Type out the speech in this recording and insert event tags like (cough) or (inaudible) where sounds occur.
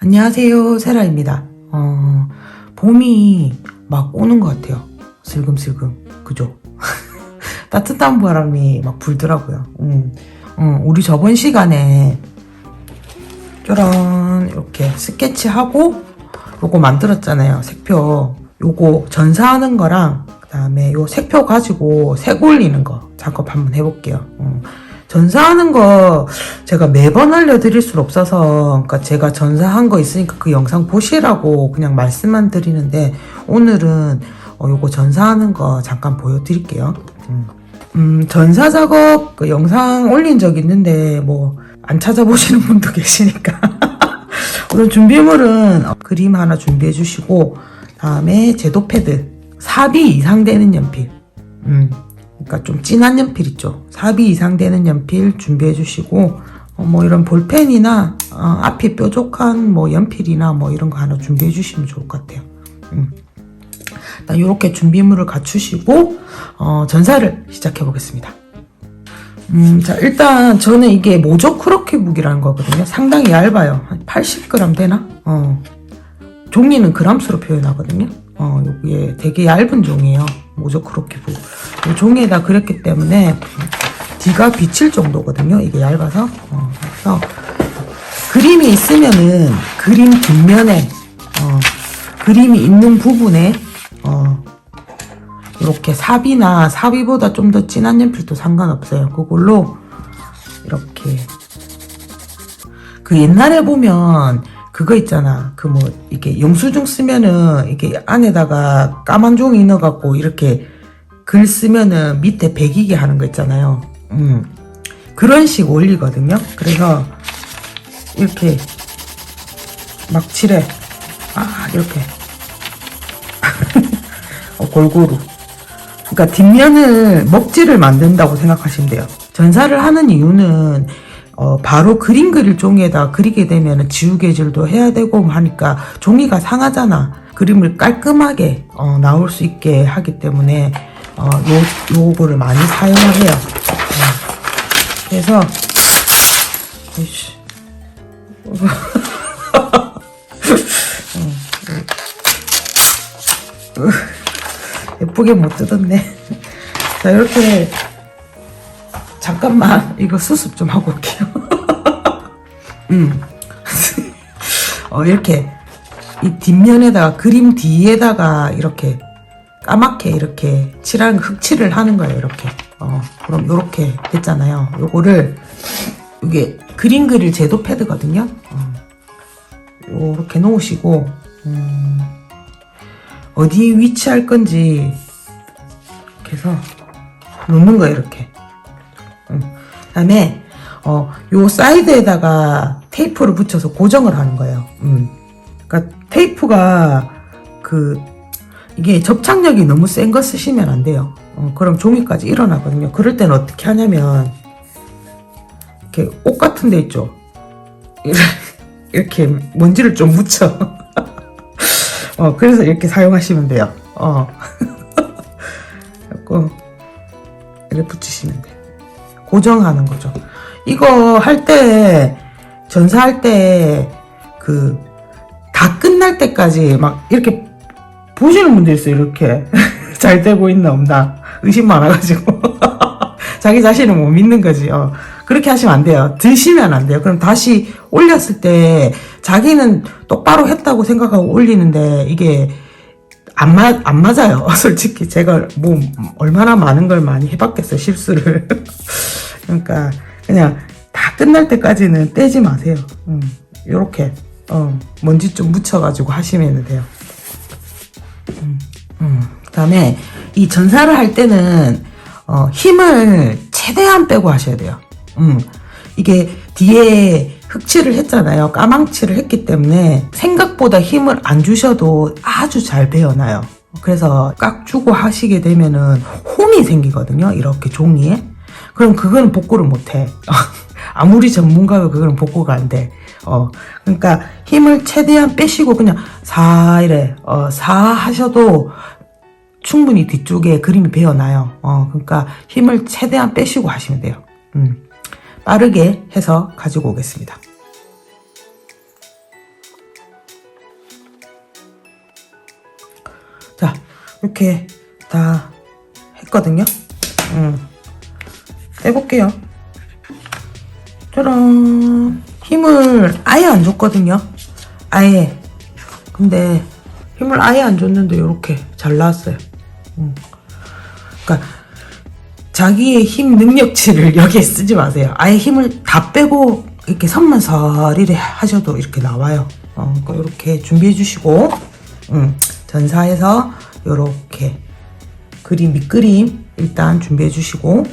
안녕하세요, 세라입니다. 어, 봄이 막 오는 것 같아요. 슬금슬금. 그죠? (laughs) 따뜻한 바람이 막 불더라고요. 음, 음, 우리 저번 시간에 짜란 이렇게 스케치하고 요거 만들었잖아요. 색표. 요거 전사하는 거랑 그 다음에 요 색표 가지고 색 올리는 거 작업 한번 해볼게요. 음. 전사하는 거 제가 매번 알려드릴 수 없어서 그러니까 제가 전사한 거 있으니까 그 영상 보시라고 그냥 말씀만 드리는데 오늘은 어, 요거 전사하는 거 잠깐 보여드릴게요. 음, 음, 전사 작업 그 영상 올린 적 있는데 뭐 안 찾아보시는 분도 (laughs) 계시니까. (laughs) 우선 준비물은 어, 그림 하나 준비해 주시고 다음에 제도 패드 4B 이상 되는 연필. 음, 그러니까 좀 진한 연필 있죠. 4B 이상 되는 연필 준비해 주시고 어, 뭐 이런 볼펜이나 어, 앞이 뾰족한 뭐 연필이나 뭐 이런 거 하나 준비해 주시면 좋을 것 같아요. 음. 이렇게 준비물을 갖추시고 어, 전사를 시작해 보겠습니다. 음, 자 일단 저는 이게 모조 크로키 무기라는 거거든요. 상당히 얇아요. 한 80g 되나? 어. 종이는 그람수로 표현하거든요. 어, 이게 되게 얇은 종이에요. 모조 크로키북. 이 종이에다 그렸기 때문에 뒤가 비칠 정도거든요. 이게 얇아서. 어, 그래서 그림이 있으면은 그림 뒷면에 어, 그림이 있는 부분에 어, 이렇게 삽이나 삽이보다 좀 더 진한 연필도 상관없어요. 그걸로 이렇게 그 옛날에 보면 그거 있잖아. 그 뭐 이게 영수증 쓰면은 이게 안에다가 까만 종이 넣어갖고 이렇게 글 쓰면은 밑에 베기게 하는 거 있잖아요. 음 그런 식 원리거든요. 그래서 이렇게 막 칠해. 아 이렇게 (laughs) 어, 골고루. 그러니까 뒷면을 먹지를 만든다고 생각하시면 돼요. 전사를 하는 이유는 어, 바로 그림 그릴 종이에다 그리게 되면 지우개질도 해야 되고 하니까 종이가 상하잖아. 그림을 깔끔하게 어, 나올 수 있게 하기 때문에 어, 요, 요거를 많이 사용을 해요. 어. 그래서 아이씨. (laughs) (laughs) 예쁘게 못 뜯었네. (laughs) 자, 이렇게 잠깐만 이거 수습 좀 하고 올게요. (laughs) 음. (laughs) 어, 이렇게 이 뒷면에다가 그림 뒤에다가 이렇게 까맣게 이렇게 칠한 흑칠을 하는 거예요. 이렇게. 어, 그럼 이렇게 됐잖아요. 요거를 이게 그림 그릴 제도 패드거든요. 어, 요렇게 놓으시고 음, 어디에 위치할 건지 이렇게 해서 놓는 거예요. 이렇게. 그다음에 어, 요 사이드에다가 테이프를 붙여서 고정을 하는 거예요. 음. 그러니까 테이프가 그 이게 접착력이 너무 센 거 쓰시면 안 돼요. 어, 그럼 종이까지 일어나거든요. 그럴 때는 어떻게 하냐면 이렇게 옷 같은 데 있죠. (laughs) 이렇게 먼지를 좀 묻혀. (laughs) 어, 그래서 이렇게 사용하시면 돼요. 어. (laughs) 그래고 이렇게 붙이시면 돼요. 고정하는 거죠. 이거 할 때, 전사할 때, 그, 다 끝날 때까지 막 이렇게 보시는 분들 있어요, 이렇게. (laughs) 잘 되고 있나 없나. 의심 많아가지고. (laughs) 자기 자신을 못 믿는 거지. 어. 그렇게 하시면 안 돼요. 드시면 안 돼요. 그럼 다시 올렸을 때 자기는 똑바로 했다고 생각하고 올리는데 이게 안, 맞, 안 맞아요. (laughs) 솔직히 제가 뭐 얼마나 많은 걸 많이 해봤겠어요. 실수를. 그러니까 그냥 다 끝날 때까지는 떼지 마세요. 음, 요렇게 어, 먼지 좀 묻혀가지고 하시면 돼요. 음, 음. 그 다음에 이 전사를 할 때는 어, 힘을 최대한 빼고 하셔야 돼요. 음, 이게 뒤에 흑칠을 했잖아요. 까망칠을 했기 때문에 생각보다 힘을 안 주셔도 아주 잘 배어나요. 그래서 깍 주고 하시게 되면은 홈이 생기거든요. 이렇게 종이에. 그럼 그거는 복구를 못 해. (laughs) 아무리 전문가가 그거는 복구가 안 돼. 어, 그러니까 힘을 최대한 빼시고 그냥 사 이래 어, 사 하셔도 충분히 뒤쪽에 그림이 배어나요. 어, 그러니까 힘을 최대한 빼시고 하시면 돼요. 음. 빠르게 해서 가지고 오겠습니다. 자, 이렇게 다 했거든요. 음. 빼볼게요. 짜란. 힘을 아예 안 줬거든요. 아예. 근데 힘을 아예 안 줬는데 이렇게 잘 나왔어요. 음. 그러니까 자기의 힘 능력치를 (laughs) 여기에 쓰지 마세요. 아예 힘을 다 빼고 이렇게 선만 서리를 하셔도 이렇게 나와요. 어, 그러니까 이렇게 준비해 주시고, 음, 전사해서 이렇게 그림 밑그림 일단 준비해 주시고,